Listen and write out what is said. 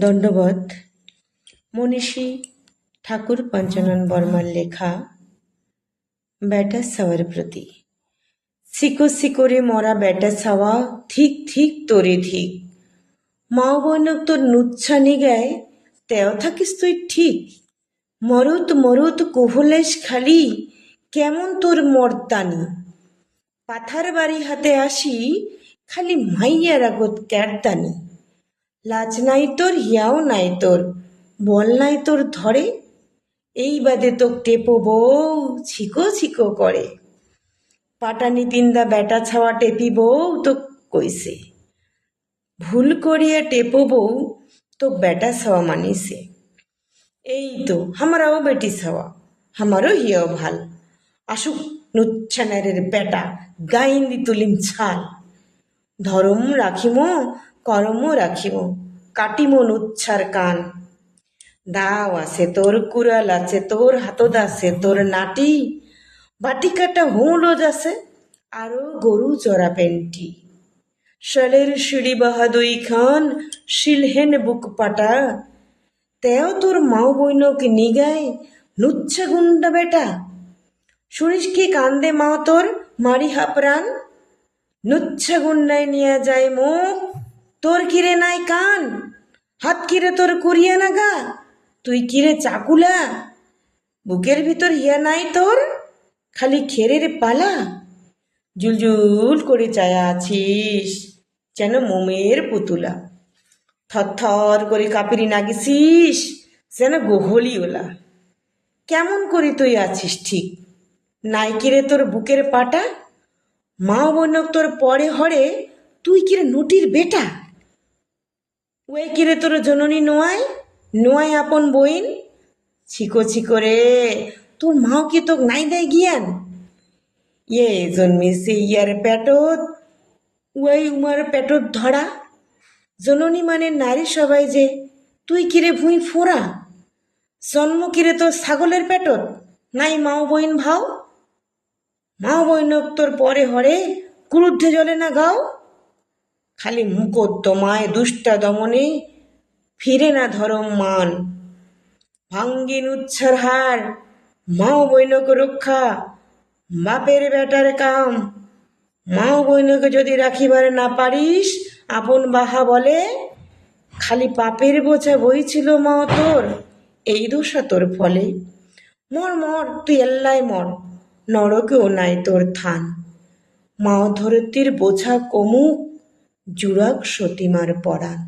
দণ্ডবধ, মনীষী ঠাকুর পঞ্চানন বর্মার লেখা ব্যাটা সাওয়ার প্রতি। সিকো সিকোরে মরা ব্যাটা সাওয়া, ঠিক ঠিক তোরে ঠিক। মাও বৈনক তোর নুচ্ছা নিগায় তেও থাকিস তুই ঠিক। মরুত মরুত কোহলেশ খালি, কেমন তোর মর্তানি পাথার বাড়ি হাতে আসি, খালি মাইয়ার আগত ক্যারদানি। লাজ নাই তোর, হিয়াও নাই তোর, বল নাই তোর ধরে। এই বাদে তো টেপো বউ, ছিকো ছিকো করে। পাটানি তিন্দা বেটা ছাওয়া টেপি বউ তো কইছে। ভুল করিয়া টেপো বউ তো বেটা ছাওয়া মানিছে। এই তো আমারাও বেটি ছাওয়া আমারও হিয়াও ভালো। আসুক নুচ্ছানারের বেটা গাইন্দি তুলিম ছাল। ধরম রাখিম করম রাখিম কাটিম নুচ্ছার কান। দাও আছে তোর কুড়াল, আছে তোর হাতদ আছে তোর নাটি। বাটি কাটা হুঁলোজ আছে আরও গরু চড়া পেন্টি। শালের সিঁড়ি বাহাদুই খান শিলহেন বুক পাটা। তেও তোর মাও বৈনক নিগায়, নুচ্ছা গুন্ডা বেটা। শুনিস কি কান্দে মাও তোর মারি হাপরান নুচ্ছা গুন্ডায় নিয়ে যায় মুখ। তোর কিরে নাই কান? হাত কিরে তোর কুরিয়া নাগা? তুই কিরে চাকুলা? বুকের ভিতর হিয়া নাই তোর? খালি খেরের পালা? জুলজুল করে চায়া আছিস, যেন মোমের পুতুলা। থরথর করে কাপিরি নাগিছিস যেন গোহলিওলা কেমন করে তুই আছিস ঠিক? নাই কিরে তোর বুকের পাটা? মা বনক তোর পরে হরে, তুই কিরে নটির বেটা? ওই কিরে তোর জননী নোয়াই? নোয়াই আপন বইন? ছিকো ছিকো রে, তোর মাও কি তোক নাই দেয় গিয়ান ইয়ে জন্মিছে ইয়ার পেটত, ওই উমার পেটত ধরা। জননী মানে নারী সবাই যে, তুই কিরে ভুঁই ফোড়া? জন্ম কিরে তোর ছাগলের পেটত, নাই মাও বইন ভাও? মাও বইনক তোর পরে হরে, ক্রুদ্ধে জলে না গাও? খালি মুকদ্দমায় দুষ্টা দমনে ফিরে না ধরম মান। ভাঙ্গিন উচ্ছার হার, মাও বৈনক রক্ষা, বাপের বেটার কাম। মাও বৈনকে যদি রাখিবার না পারিস, আপন বাহা বলে, খালি পাপের বোঝা বইছিল মা তোর, এই দোষা তোর ফলে। মর মর, তুই এল্লাই মর, নরকেও নাই তোর থান। মাও ধরতির বোঝা কমুক জুড়াক সতীমার পরাণ